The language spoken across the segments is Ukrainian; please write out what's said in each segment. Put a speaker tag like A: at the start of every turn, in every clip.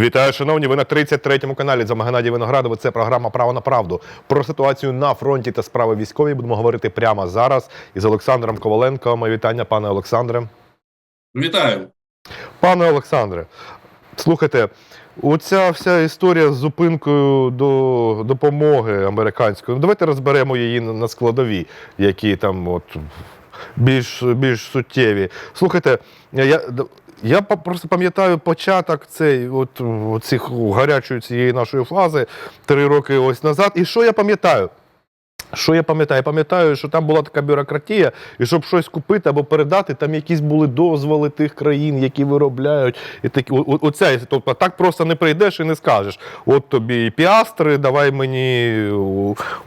A: Вітаю, шановні. Ви на 33-му каналі за Геннадій Виноградов. Це програма Право на правду. Про ситуацію на фронті та справи військові будемо говорити прямо зараз із Олександром Коваленко. Моє вітання, пане Олександре.
B: Вітаю.
A: Пане Олександре, слухайте, оця вся історія з зупинкою до допомоги американської. Ну, давайте розберемо її на на складові, які там от більш, більш суттєві. Слухайте, я. Я просто пам'ятаю початок цей, от, цих гарячої цієї нашої фази три роки ось назад. І що я пам'ятаю? Що я пам'ятаю? Я пам'ятаю, що там була така бюрократія, і щоб щось купити або передати, там якісь були дозволи тих країн, які виробляють. І такі, о- оця, тобто так просто не прийдеш і не скажеш. От тобі піастри, давай мені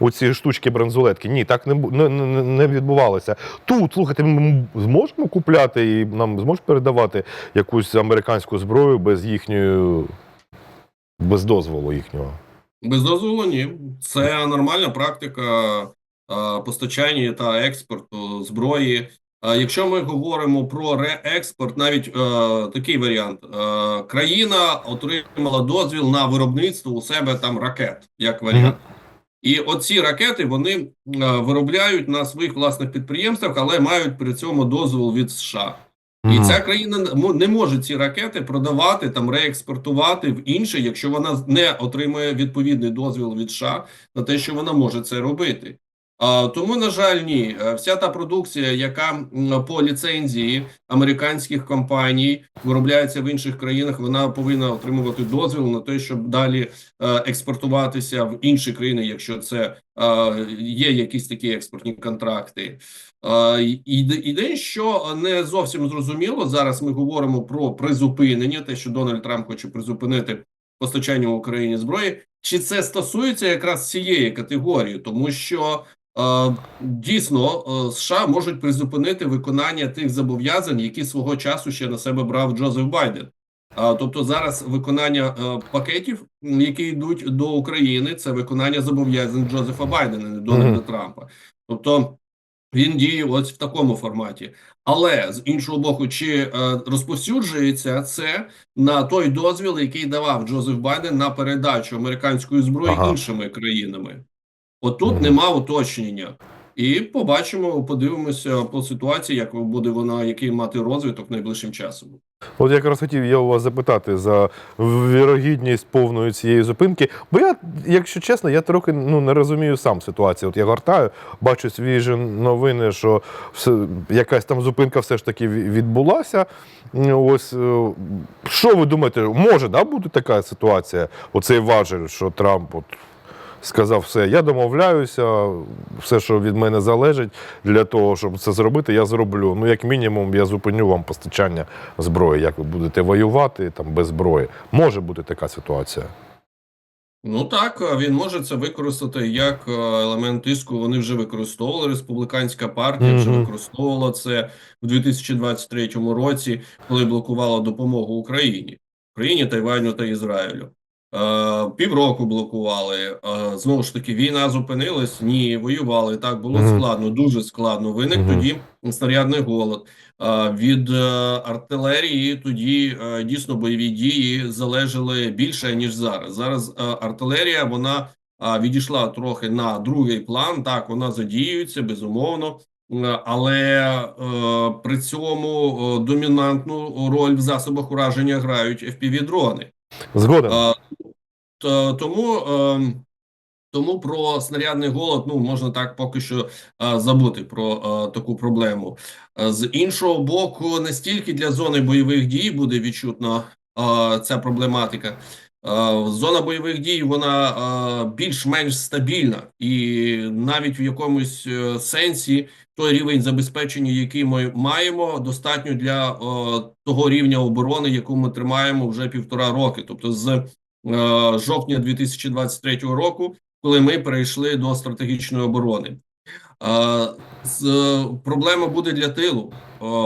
A: у штучки бронзулетки. Ні, так не, не, не відбувалося. Тут, слухайте, ми зможемо купляти і нам зможуть передавати якусь американську зброю без їхньої, без дозволу їхнього.
B: Без дозволу ні. Це нормальна практика постачання та експорту зброї. Якщо ми говоримо про реекспорт, навіть е, такий варіант: е, країна отримала дозвіл на виробництво у себе там ракет, як варіант. І оці ракети вони е, виробляють на своїх власних підприємствах, але мають при цьому дозвіл від США. І ця країна не мо- не може ці ракети продавати там реекспортувати в інше, якщо вона не отримує відповідний дозвіл від США на те, що вона може це робити. Тому, на жаль, ні, Е, вся та продукція, яка по ліцензії американських компаній виробляється в інших країнах, вона повинна отримувати дозвіл на те, щоб далі е, експортуватися в інші країни, якщо це е, є якісь такі експортні контракти. Іде, що не зовсім зрозуміло. Зараз ми говоримо про призупинення, те, що Дональд Трамп хоче призупинити постачання Україні зброї. Чи це стосується якраз цієї категорії, тому що дійсно е, США можуть призупинити виконання тих зобов'язань, які свого часу ще на себе брав Джозеф Байден. А, тобто зараз виконання е, пакетів, які йдуть до України, це виконання зобов'язань Джозефа Байдена, не Дональда
A: Мгм.
B: Трампа. Тобто він діє ось в такому форматі. Але з іншого боку, чи е, розповсюджується це на той дозвіл, який давав Джозеф Байден на передачу американської зброї
A: Ага.
B: іншими країнами? Отут нема уточнення. І побачимо, подивимося по ситуації, як буде вона, який мати розвиток найближчим часом.
A: От якраз хотів я у вас запитати за вірогідність повної цієї зупинки. Бо я, якщо чесно, я трохи ну, не розумію сам ситуацію. От я гортаю, бачу свіжі новини, що все, якась там зупинка все ж таки ві- відбулася. Ось е, що ви думаєте, може да, бути така ситуація? Оцей важель, що Трамп от сказав все, я домовляюся, все, що від мене залежить, для того, щоб це зробити, я зроблю. Ну, як мінімум, я зупиню вам постачання зброї. Як ви будете воювати там без зброї? Може бути така ситуація.
B: Ну так, він може це використати як е, елемент тиску. Вони вже використовували. Республіканська партія вже використовувала це в 2023 році, коли блокувала допомогу Україні, Україні, Тайваню та Ізраїлю. Е, Півроку блокували. Е, Знову ж таки, війна зупинилась? Ні, воювали. Так було складно, дуже складно. Виник
A: Мгм.
B: тоді снарядний голод. Е, Від е, артилерії тоді е, дійсно бойові дії залежали більше ніж зараз. Зараз е, артилерія вона е, відійшла трохи на другий план. Так, вона задіюється безумовно. Е, Але е, при цьому е, домінантну роль в засобах ураження грають FPV-дрони.
A: Згоден.
B: Е, то- Тому, е, тому про снарядний голод ну можна так поки що е, забути про е, таку проблему. Е, З іншого боку, не стільки для зони бойових дій буде відчутна е, ця проблематика. Зона бойових дій вона більш-менш стабільна, і навіть в якомусь сенсі той рівень забезпечення, який ми маємо, достатньо для того рівня оборони, яку ми тримаємо вже півтора роки, тобто з жовтня 2023 року, коли ми перейшли до стратегічної оборони. Е, проблема буде для тилу,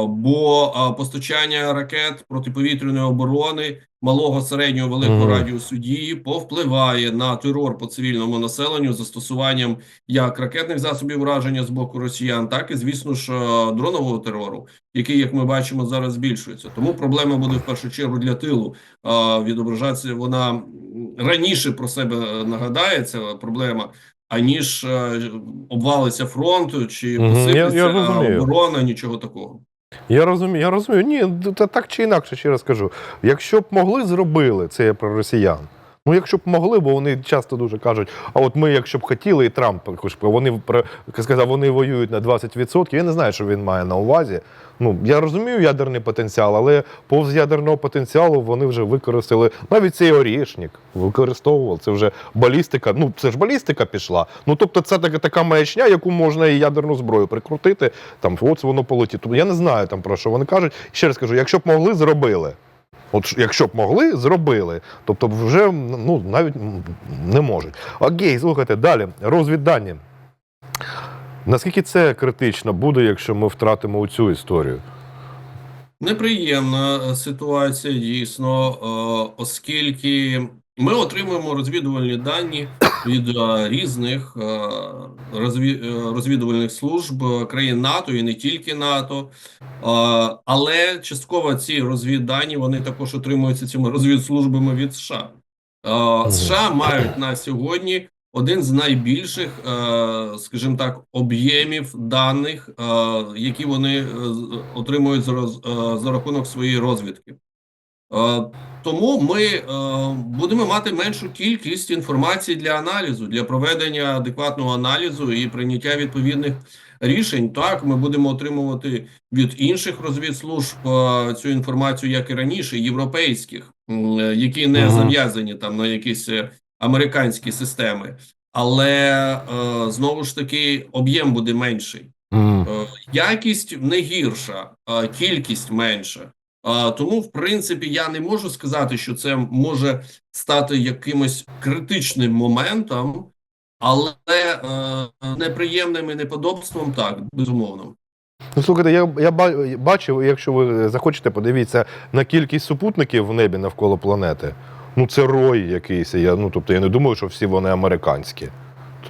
B: бо постачання ракет протиповітряної оборони малого, середнього, великого
A: Мгм.
B: радіусу дії повпливає на терор по цивільному населенню застосуванням як ракетних засобів враження з боку росіян, так і звісно ж е, дронового терору, який, як ми бачимо, зараз збільшується. Тому проблема буде в першу чергу для тилу. Відображатися вона раніше про себе е, нагадає ця проблема аніж е, обвалиться фронт чи
A: Мгм, я- я
B: посиплеться
A: розумію.
B: оборона, нічого такого.
A: Я розумію, я розумію. Ні, та так чи інакше, ще раз кажу. Якщо б могли, зробили це я про росіян. Ну, якщо б могли, бо вони часто дуже кажуть, а от ми, якщо б хотіли, і Трамп вони сказав, вони воюють на 20%. Я не знаю, що він має на увазі. Ну, я розумію ядерний потенціал, але повз ядерного потенціалу вони вже використали навіть цей орішник використовував. Це вже балістика. Ну, це ж балістика пішла. Ну тобто, це така, така маячня, яку можна і ядерну зброю прикрутити. Там от воно полетить. Тобто я не знаю там про що вони кажуть. Ще раз кажу, якщо б могли, зробили. От якщо б могли, зробили. Тобто вже ну, навіть не можуть. Окей, слухайте, далі. Розвіддані. Наскільки це критично буде, якщо ми втратимо цю історію?
B: Неприємна е, ситуація, дійсно, е, оскільки ми отримуємо розвідувальні дані від е, різних е, е, розвідувальних служб країн НАТО і не тільки НАТО. Але частково ці розвіддані вони також отримуються цими розвідслужбами від США. США мають на сьогодні один з найбільших, скажімо так, об'ємів даних, які вони отримують за рахунок своєї розвідки. Е, Тому ми е, будемо мати меншу кількість інформації для аналізу, для проведення адекватного аналізу і прийняття відповідних рішень. Так, ми будемо отримувати від інших розвідслужб е, цю інформацію, як і раніше, європейських, які не зав'язані там на якісь американські системи. Але знову ж таки об'єм буде менший. Якість не гірша, а кількість менша. Тому, в принципі, я не можу сказати, що це може стати якимось критичним моментом, але е, неприємним і неподобством так, безумовно.
A: Ну, слухайте, я, я бачив, якщо ви захочете, подивіться на кількість супутників в небі навколо планети. Ну, це рой якийсь. Я, ну, тобто я не думаю, що всі вони американські.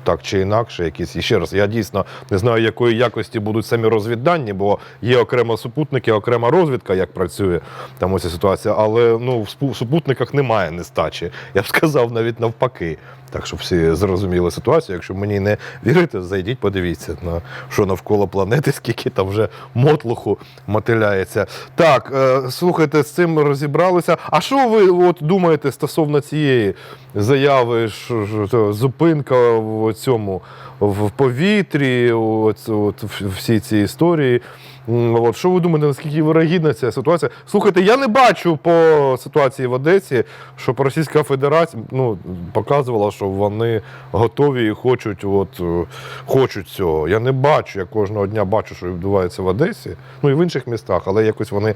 A: Так чи інакше, якісь. І ще раз, я дійсно не знаю, якої якості будуть самі розвіддані, бо є окремо супутники, окрема розвідка, як працює там ось ця ситуація. Але ну, в супутниках немає нестачі. Я б сказав навіть навпаки. Так, щоб всі зрозуміли ситуацію. Якщо мені не вірите, зайдіть, подивіться на що навколо планети, скільки там вже мотлуху мотиляється. Так, е, слухайте, з цим розібралися. А що ви от думаєте стосовно цієї заяви, що, що зупинка в цьому в повітрі, от, от всі ці історії? М, От, що ви думаєте, наскільки вирогідна ця ситуація? Слухайте, я не бачу по ситуації в Одесі, щоб Російська Федерація ну, показувала, що вони готові і хочуть, от, е, хочуть цього. Я не бачу, я кожного дня бачу, що відбувається в Одесі, ну і в інших містах, але якось вони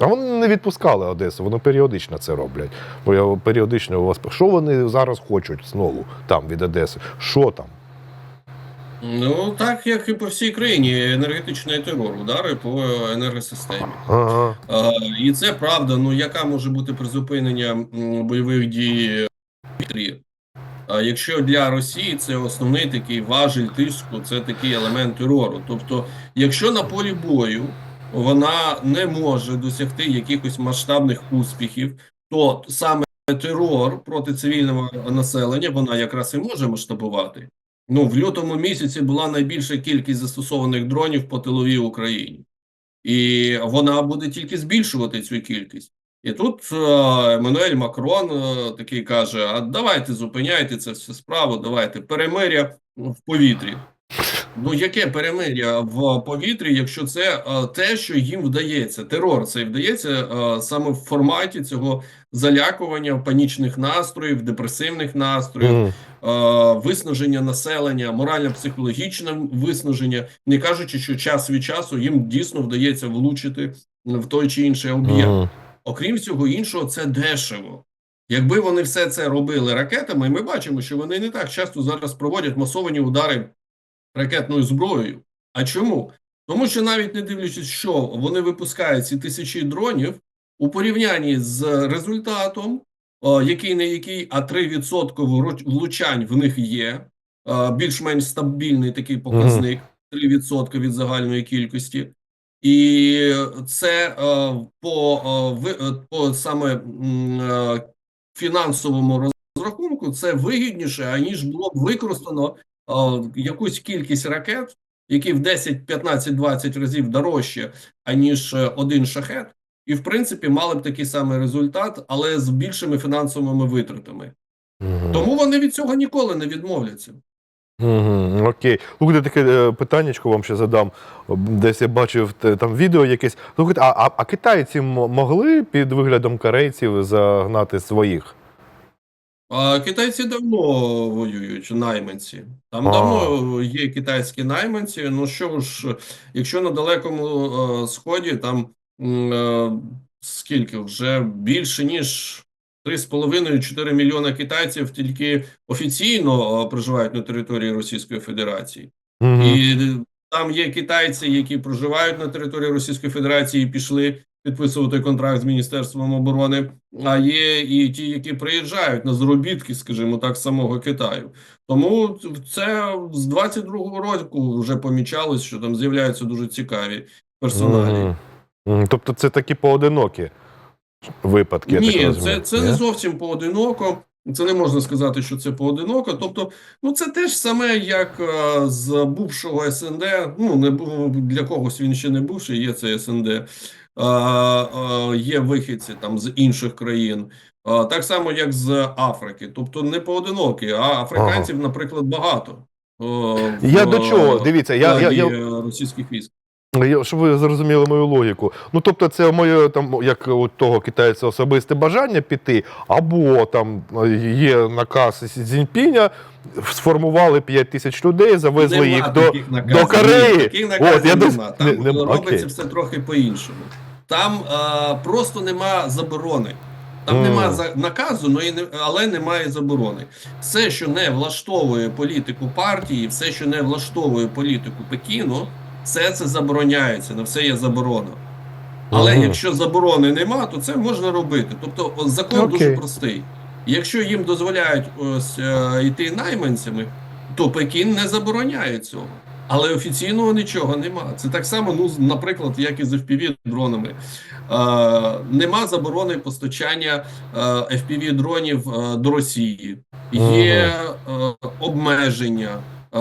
A: а вони не відпускали Одесу, вони періодично це роблять. Бо я періодично у вас що вони зараз хочуть знову там від Одеси? Що там?
B: Ну, так як і по всій країні, енергетичний терор, удари по енергосистемі.
A: Ага.
B: Е, І це правда. Ну яка може бути призупинення м, бойових дій в повітрі? А якщо для Росії це основний такий важель тиску, це такий елемент терору. Тобто, якщо на полі бою вона не може досягти якихось масштабних успіхів, то саме терор проти цивільного населення вона якраз і може масштабувати. Ну в лютому місяці була найбільша кількість застосованих дронів по тиловій Україні і вона буде тільки збільшувати цю кількість. І тут е, Еммануель Макрон е, такий каже: А давайте зупиняйте це все справу, давайте перемиря в повітрі. Ну, яке перемиря в повітрі, якщо це е, те, що їм вдається? Терор цей вдається саме в форматі цього залякування панічних настроїв, депресивних настроїв, виснаження населення, морально-психологічне виснаження, не кажучи, що час від часу їм дійсно вдається влучити в той чи інший об'єкт.
A: Мгм.
B: Окрім всього іншого, це дешево. Якби вони все це робили ракетами, ми бачимо, що вони не так часто зараз проводять масовані удари ракетною зброєю. А чому? Тому що навіть не дивлячись, що вони випускають ці тисячі дронів у порівнянні з результатом, який не який, а 3% вру- влучань в них є, е, більш-менш стабільний такий показник, 3% від загальної кількості. І це е, по, е, е, по саме е, фінансовому розрахунку це вигідніше, аніж було б використано е, якусь кількість ракет, які в 10, 15, 20 разів дорожче, аніж е, один шахет, і в принципі мали б такий самий результат, але з більшими фінансовими витратами.
A: Мгм.
B: Тому вони від цього ніколи не відмовляться.
A: Угу, окей. Слухайте, таке е, питаннячко вам ще задам. Десь я бачив там відео якесь. Слухайте, а, а, а китайці могли під виглядом корейців загнати своїх?
B: А китайці давно воюють, найманці. Там
A: А.
B: давно є китайські найманці. Ну що ж, якщо на далекому е, сході там скільки вже більше ніж 3,5-4 мільйона китайців тільки офіційно е, проживають на території Російської Федерації.
A: Угу.
B: І там є китайці, які проживають на території Російської Федерації і пішли підписувати контракт з Міністерством оборони. А є і ті, які приїжджають на заробітки, скажімо так, самого Китаю. Тому це з 22-го року вже помічалось, що там з'являються дуже цікаві персоналі.
A: Мгм. Тобто це такі поодинокі випадки, я так
B: Ні, це, це
A: Ні?
B: не зовсім поодиноко. Це не можна сказати, що це поодиноко. Тобто, ну це теж саме, як е, з бувшого СНД. Ну не для когось він ще не бувший, є це СНД. Е, е, є вихідці там з інших країн. Е, так само, як з Африки. Тобто не поодинокі, а африканців, наприклад, багато. е, в,
A: Я до чого? Дивіться, я, я, я,
B: е, російських військ.
A: Щоб ви зрозуміли мою логіку. Ну тобто, це моє там, як у того китайця особисте бажання піти, або там є наказ Сі Цзіньпіня, сформували 5 тисяч людей, завезли
B: Нема
A: їх до.
B: наказів.
A: до Кореї.
B: Ні, таких наказів
A: От, я
B: нема. Там
A: не- не-
B: робиться
A: окей.
B: все трохи по-іншому. Там е, просто нема заборони. Там
A: Мгм.
B: нема наказу, але немає заборони. Все, що не влаштовує політику партії, все, що не влаштовує політику Пекіну, все це забороняється, на все є заборона. Але
A: Мгм.
B: якщо заборони нема, то це можна робити. Тобто закон
A: Окей.
B: дуже простий. Якщо їм дозволяють ось е, йти найманцями, то Пекін не забороняє цього. Але офіційного нічого нема. Це так само, ну, наприклад, як і з FPV дронами. Е, нема заборони постачання е, FPV дронів е, до Росії. Є е, обмеження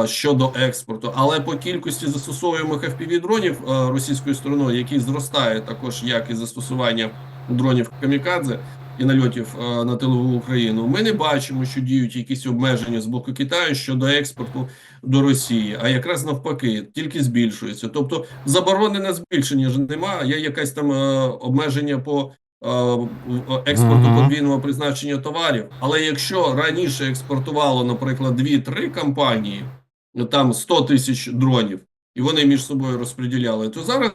B: щодо експорту, але по кількості застосовуємих FPV дронів е, російською стороною, який зростає також як і застосування дронів камікадзе і нальотів е, на тилову Україну, ми не бачимо, що діють якісь обмеження з боку Китаю щодо експорту до Росії, а якраз навпаки, тільки збільшується. Тобто заборони на збільшення ж немає. Є якесь там е, обмеження по е, в- експорту подвійного призначення товарів. Але якщо раніше експортувало, наприклад, 2-3 компанії, там 100 тисяч дронів, і вони між собою розподіляли, то зараз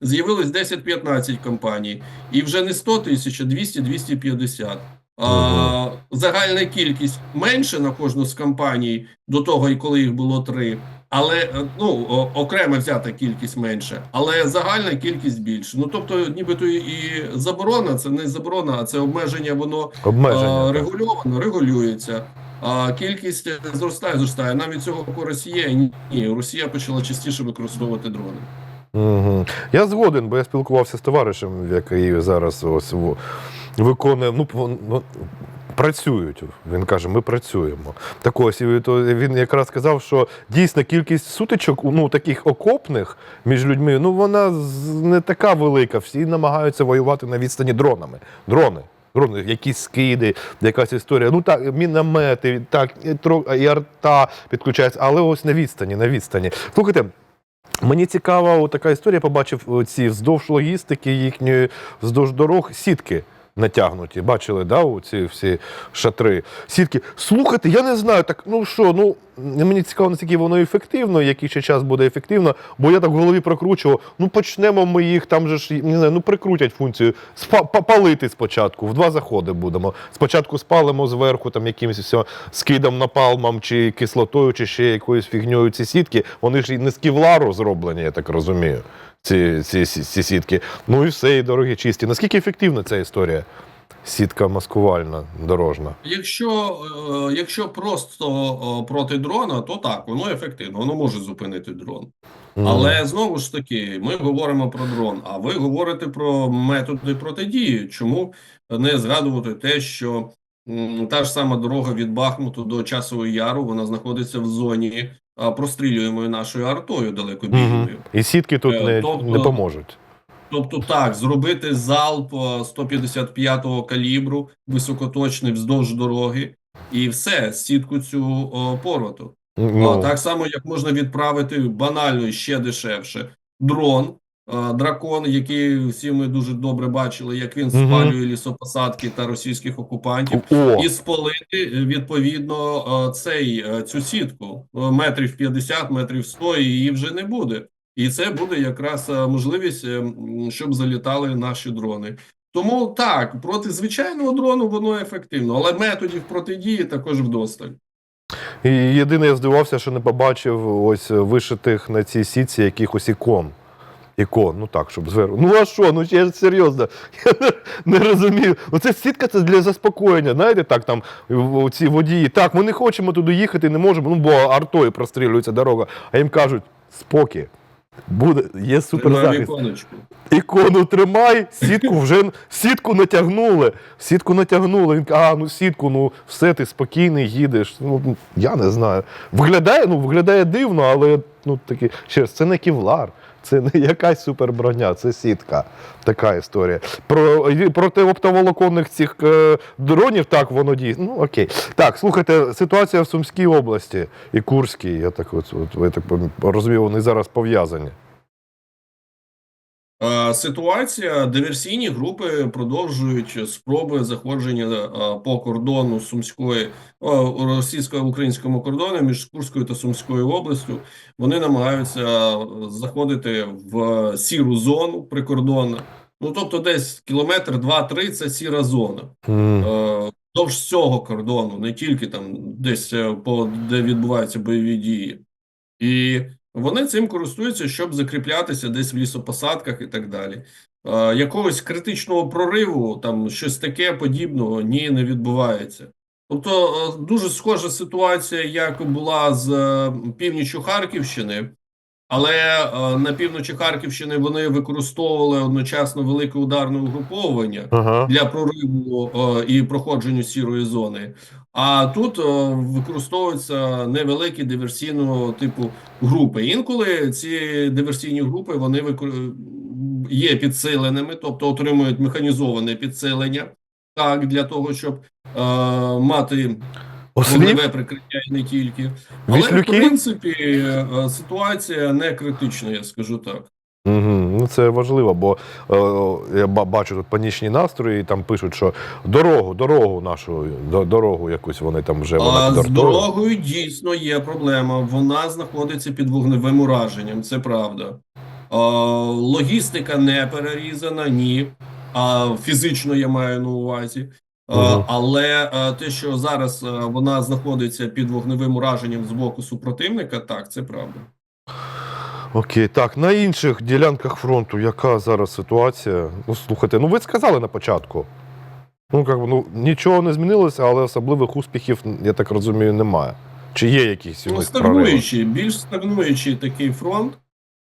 B: з'явилось 10-15 компаній, і вже не 100 тисяч, а 200-250. А, загальна кількість менше на кожну з компаній до того, і коли їх було три. Але е, ну о- окремо взята кількість менше, але загальна кількість більше. Ну тобто, нібито і- і заборона, це не заборона, а це обмеження, воно
A: Обмеження.
B: а, регульовано, регулюється. А кількість е, зростає, зростає. Навіть цього користь є. Ні, Росія почала частіше використовувати дрони.
A: Угу. Я згоден, бо я спілкувався з товаришем, який зараз ось виконує. Ну, ну, працюють. Він каже, ми працюємо. Так ось і то він якраз сказав, що дійсно кількість сутичок, ну таких окопних між людьми, ну вона не така велика. Всі намагаються воювати на відстані дронами. Дрони. Якісь скиди, якась історія. Ну так, міномети, так, і, арта підключаються, але ось на відстані, на відстані. Слухайте, Мені цікава така історія. Побачив ці вздовж логістики їхньої, вздовж дорог сітки натягнуті. Бачили, да, ці всі шатри. Сітки. Слухайте, я не знаю, так ну що, ну мені цікаво, наскільки воно ефективно, який ще час буде ефективно, бо я так в голові прокручував. Ну почнемо ми їх там же ж не знаю, ну прикрутять функцію. Спа- палити спочатку. В два заходи будемо. Спочатку спалимо зверху там якимось все, скидом напалмом чи кислотою, чи ще якоюсь фігньою ці сітки. Вони ж не з кевлару зроблені, я так розумію. Ці, ці, ці сітки. Ну і все, і дороги чисті. Наскільки ефективна ця історія? Сітка маскувальна, дорожна.
B: Якщо, е, якщо просто е, проти дрона, то так, воно ефективно, воно може зупинити дрон.
A: Мгм.
B: Але знову ж таки, ми говоримо про дрон, а ви говорите про методи протидії. Чому не згадувати те, що та ж сама дорога від Бахмуту до Часового Яру, вона знаходиться в зоні а, прострілюємої нашою артою далекобійною.
A: І сітки тут
B: Е,
A: не,
B: тобто-
A: не поможуть.
B: Тобто, так, зробити залп е, 155-го калібру високоточний вздовж дороги, і все, сітку цю о, порвату.
A: Ну,
B: А, так само, як можна відправити банально і ще дешевше дрон, а, дракон, який всі ми дуже добре бачили, як він спалює лісопосадки та російських окупантів,
A: О,
B: і спалити е, відповідно е, цей е, цю сітку е, метрів 50, метрів 100, і її вже не буде. І це буде якраз е, можливість, е, щоб залітали наші дрони. Тому так, проти звичайного дрону воно ефективно, але методів протидії також вдосталь.
A: І єдине, я здивувався, що не побачив ось вишитих на цій сітці якихось ікон. Ікон, ну так, щоб зверху. Ну а що? Ну я серйозно, я не, не розумію. Оце сітка це для заспокоєння. Знаєте, так там ці водії. Так, ми не хочемо туди їхати, не можемо, ну бо артою прострілюється дорога. А їм кажуть, спокій. Буде, є суперзахист. Ікону тримай, сітку вже сітку натягнули. Сітку натягнули. Він каже, а ну сітку, ну все, ти спокійний їдеш. Ну я не знаю. Виглядає, ну виглядає дивно, але ну таки ще раз, це не ківлар. Це не якась суперброня, це сітка. Така історія. Про проти оптоволоконних цих е, дронів, так воно діє. Ну окей. Так, слухайте, ситуація в Сумській області і Курській. Я так от, от ви так розумію, вони зараз пов'язані.
B: Е, Ситуація диверсійні групи продовжують спроби заходження е, по кордону сумської російсько-українському кордону між Курською та Сумською областю. Вони намагаються заходити в сіру зону прикордонну. Ну тобто, десь кілометр, два-три це сіра зона. Е, цього кордону, не тільки там десь е, по де відбуваються бойові дії, і вони цим користуються, щоб закріплятися десь в лісопосадках і так далі. Якогось критичного прориву, там щось таке подібного, ні, не відбувається. Тобто е, дуже схожа ситуація, як була з е, північю Харківщини, але е, на півночі Харківщини вони використовували одночасно велике ударне угруповування
A: Ага.
B: для прориву е, і проходженню сірої зони. А тут е, використовуються невеликі диверсійного типу групи. Інколи ці диверсійні групи вони викор- є підсиленими, тобто отримують механізоване підсилення, так для того, щоб е, мати? Вогневе прикриття і не тільки. Але в принципі е, ситуація не критична, я скажу так.
A: Угу. Ну це важливо, бо е, я бачу тут панічні настрої, і там пишуть, що дорогу, дорогу нашу, дорогу якусь вони там вже вона
B: А з дорогою дійсно є проблема. Вона знаходиться під вогневим ураженням, це правда. А, логістика не перерізана, ні. А, фізично я маю на увазі. А, але те, що зараз вона знаходиться під вогневим ураженням з боку супротивника, так, це правда.
A: Окей, так, на інших ділянках фронту, яка зараз ситуація? Ну, слухайте, ну ви сказали на початку. Ну, як ну, нічого не змінилося, але особливих успіхів, я так розумію, немає. Чи є якісь у
B: Ну,
A: них
B: стагнуючий, більш стагнуючий такий фронт.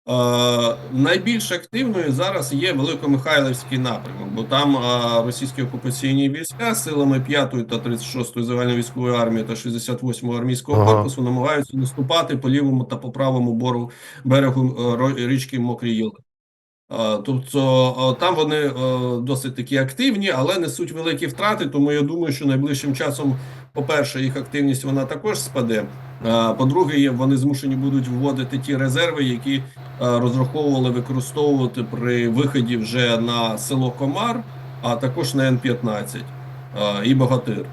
B: Е, найбільш активною зараз є Великомихайлівський напрямок, бо там е, російські окупаційні війська силами 5-ї та 36-ї загальновійськової армії та 68-го армійського
A: Ага.
B: корпусу намагаються наступати по лівому та по правому бору берегу е, річки Мокрій Їли. Е, Тобто е, там вони е, досить такі активні, але несуть великі втрати. Тому я думаю, що найближчим часом, по-перше, їх активність вона також спаде. По-друге, вони змушені будуть вводити ті резерви, які розраховували використовувати при виході вже на село Комар, а також на Н-15 е, і Богатир.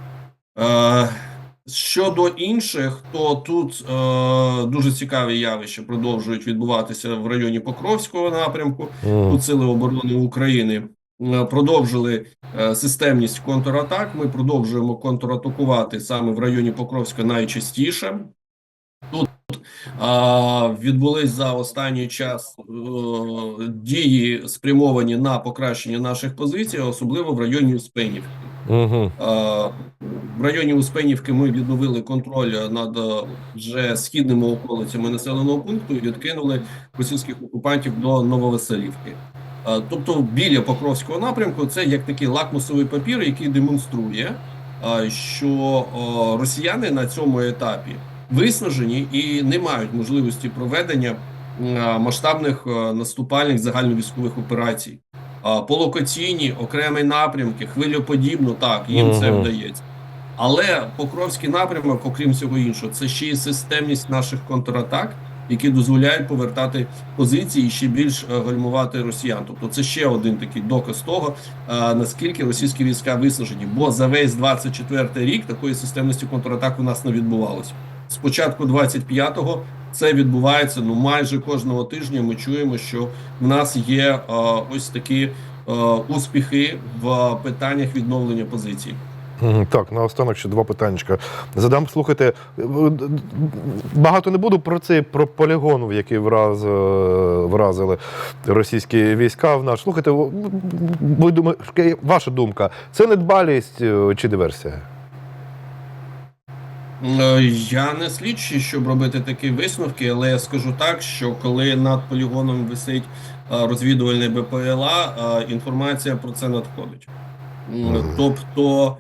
B: Е, Щодо інших, то тут е, дуже цікаві явища продовжують відбуватися в районі Покровського напрямку.
A: Мгм.
B: Тут Сили оборони України е, продовжили е, системність контратак. Ми продовжуємо контратакувати саме в районі Покровська найчастіше. Тут а, відбулись за останній час е, дії спрямовані на покращення наших позицій, особливо в районі Успенівки. Е, В районі Успенівки ми відновили контроль над е, вже східними околицями населеного пункту і відкинули російських окупантів до Нововеселівки. Тобто біля Покровського напрямку це як такий лакмусовий папір, який демонструє, що е, росіяни на цьому етапі виснажені і не мають можливості проведення масштабних е, наступальних загальновійськових операцій. А, по локаційні окремі напрямки, хвилеподібно, так, їм це вдається. Але Покровський напрямок, окрім всього іншого, це ще й системність наших контратак, які дозволяють повертати позиції і ще більш е, гальмувати росіян. Тобто це ще один такий доказ того, е, наскільки російські війська виснажені. Бо за весь 24 рік такої системності контратак у нас не відбувалося. Спочатку 25-го це відбувається ну майже кожного тижня. Ми чуємо, що в нас є е, ось такі е, успіхи в питаннях відновлення позицій.
A: Так, наостанок ще два питаннячка. Задам, слухайте, е, багато не буду про цей про полігон, в який враз, вразили російські війська в наш. Слухайте, ви думаєте, ваша думка, це недбалість чи диверсія?
B: Е, Я не слідчий, щоб робити такі висновки, але я скажу так, що коли над полігоном висить е, розвідувальний БПЛА, е, інформація про це надходить. Тобто,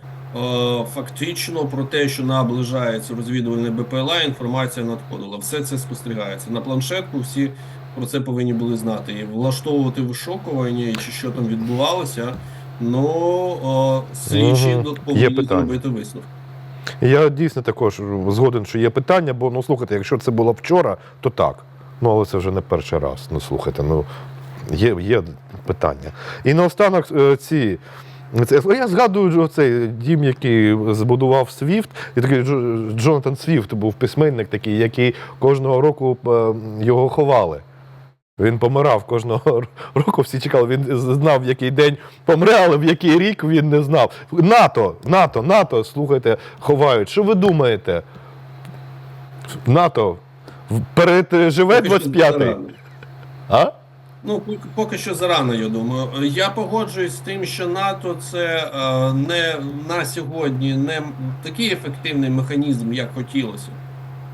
B: фактично про те, що наближається розвідувальний БПЛА, інформація надходила. Все це спостерігається. На планшетку всі про це повинні були знати. І влаштовувати вишокування, чи що там відбувалося, ну слідчі повинні зробити висновки.
A: Я дійсно також згоден, що є питання, бо ну слухайте, якщо це було вчора, то так. Ну, але це вже не перший раз. Ну слухайте, ну є, є питання. І наостанок е, ці. Це, я згадую цей дім, який збудував Свіфт, і такий Джо- Джонатан Свіфт був письменник такий, який кожного року його ховали. Він помирав кожного року, всі чекали. Він знав, в який день помре, але в який рік він не знав. НАТО, НАТО, НАТО, слухайте, ховають. Що ви думаєте? НАТО переживе 25-й? А?
B: Ну, поки- що зарано, я думаю. Я погоджуюсь з тим, що НАТО це е, не на сьогодні не такий ефективний механізм, як хотілося.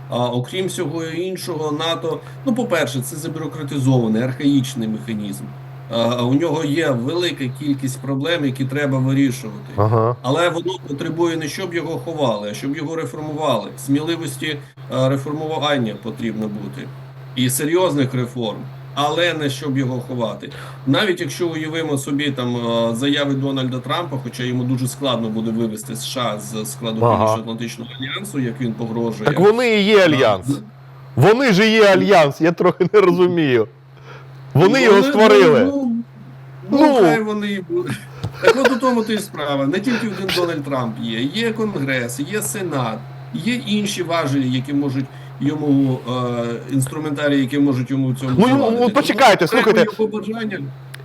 B: А окрім всього іншого, НАТО, ну, по-перше, це забюрократизований, архаїчний механізм. А у нього є велика кількість проблем, які треба вирішувати.
A: Ага.
B: Але воно потребує не щоб його ховали, а щоб його реформували. Сміливості реформування потрібно бути і серйозних реформ, але не щоб його ховати. Навіть якщо уявимо собі там е, заяви Дональда Трампа, хоча йому дуже складно буде вивести США з складу
A: Ага.
B: Північно-Атлантичного альянсу, як він погрожує.
A: Так вони і є альянс. Вони ж є альянс, я трохи не розумію. Вони його створили.
B: Ну, ну,
A: Ну.
B: хай вони і будуть. Так от у тому то і справа. Не тільки один Дональд Трамп є, є Конгрес, є Сенат, є інші важелі, які можуть йому е, інструментарії, які можуть йому в цьому
A: Ну, ну, почекайте,
B: Тому
A: слухайте.
B: його бажання.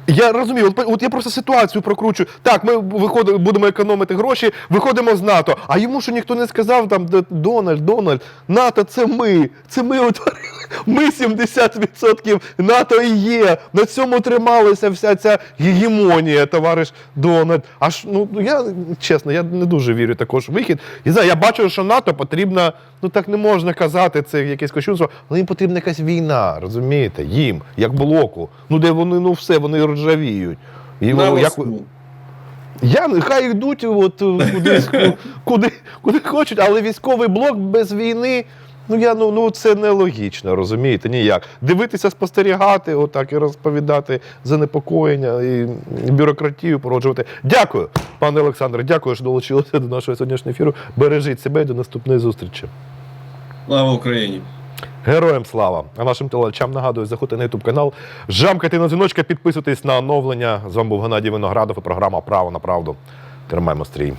A: Я розумію, от, от я просто ситуацію прокручую. Так, ми виходимо, будемо економити гроші, виходимо з НАТО. А йому що ніхто не сказав, там «Д- Дональд, Дональд, НАТО це ми. Це ми утворили. Ми 70% НАТО і є. На цьому трималася вся ця гегемонія, товариш Дональд. Аж ну я чесно, я не дуже вірю також вихід. І знаю, я бачу, що НАТО потрібна, ну так не можна казати, це якесь кощунство, але їм потрібна якась війна, розумієте? Їм, як блоку. Ну де вони, ну все, вони ржавіють. І,
B: на
A: як, я нехай йдуть от, е, кудись, куди, куди хочуть, але військовий блок без війни. Ну я ну, ну це нелогічно, розумієте? Ніяк. Дивитися, спостерігати, отак і розповідати занепокоєння і бюрократію породжувати. Дякую, пане Олександре, дякую, що долучилися до нашого сьогоднішнього ефіру. Бережіть себе і до наступної зустрічі.
B: Слава Україні!
A: Героям слава! А нашим телечам нагадую, заходьте на YouTube канал, жамкайте на дзвіночка, підписуйтесь на оновлення. З вами був Геннадій Виноградов і програма Право на правду. Тримаємо стрій.